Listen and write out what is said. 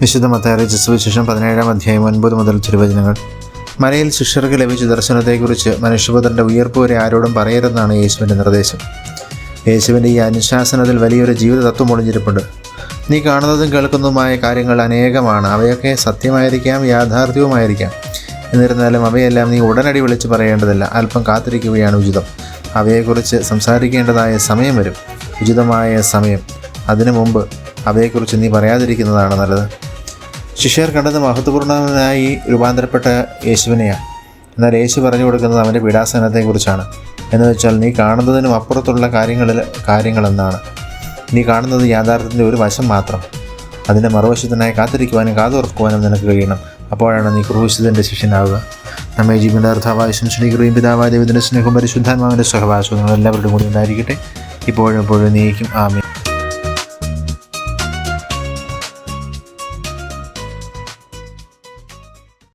വിശുദ്ധ മത്തായ സുവിശേഷം പതിനേഴാം അധ്യായം ഒൻപത് മുതൽ തിരുവചനങ്ങൾ. മലയിൽ ശിഷ്യർക്ക് ലഭിച്ച ദർശനത്തെക്കുറിച്ച് മനുഷ്യപുത്രന്റെ ഉയർപ്പ് വരെ ആരോടും പറയരുതെന്നാണ് യേശുവിന്റെ നിർദ്ദേശം. യേശുവിന്റെ ഈ അനുശാസനത്തിൽ വലിയൊരു ജീവിത തത്വം ഒളിഞ്ഞിരിപ്പുണ്ട്. നീ കാണുന്നതും കേൾക്കുന്നതുമായ കാര്യങ്ങൾ അനേകമാണ്. അവയൊക്കെ സത്യമായിരിക്കാം യാഥാർത്ഥ്യവുമായിരിക്കാം. എന്നിരുന്നാലും അവയെല്ലാം നീ ഉടനടി വിളിച്ച് പറയേണ്ടതല്ല. അല്പം കാത്തിരിക്കുകയാണ് ഉചിതം. അവയെക്കുറിച്ച് സംസാരിക്കേണ്ടതായ സമയം വരും. ഉചിതമായ സമയം. അതിനു മുമ്പ് അവയെക്കുറിച്ച് നീ പറയാതിരിക്കുന്നതാണ് നല്ലത്. ശിഷ്യർ കണ്ടത് മഹത്വപൂർണനായി രൂപാന്തരപ്പെട്ട യേശുവിനെയാണ് എന്നാൽ യേശു പറഞ്ഞു കൊടുക്കുന്നത് അവന്റെ പീഡാസനത്തെക്കുറിച്ചാണ് എന്ന് വെച്ചാൽ നീ കാണുന്നതിനും അപ്പുറത്തുള്ള കാര്യങ്ങളിൽ കാര്യങ്ങളെന്നാണ്. നീ കാണുന്നത് യാഥാർത്ഥ്യത്തിന്റെ ഒരു വശം മാത്രം. അതിന്റെ മറുവശത്തിനായി കാത്തിരിക്കുവാനും കാതുറക്കുവാനും നിനക്ക് കഴിയണം. അപ്പോഴാണ് നീ ക്രൂശിതന്റെ ശിഷ്യനാവുക. നമ്മെ ജീവിയുടെ അർത്ഥാവായ ശംശ്രീകൃതിയും പിതാവായ ദൈവത്തിന്റെ സ്നേഹവും പരിശുദ്ധാത്മാവിന്റെ സഹവാസവും എല്ലാവരുടെയും കൂടി ഉണ്ടായിരിക്കട്ടെ. ഇപ്പോഴും എപ്പോഴും നീക്കും ആമേ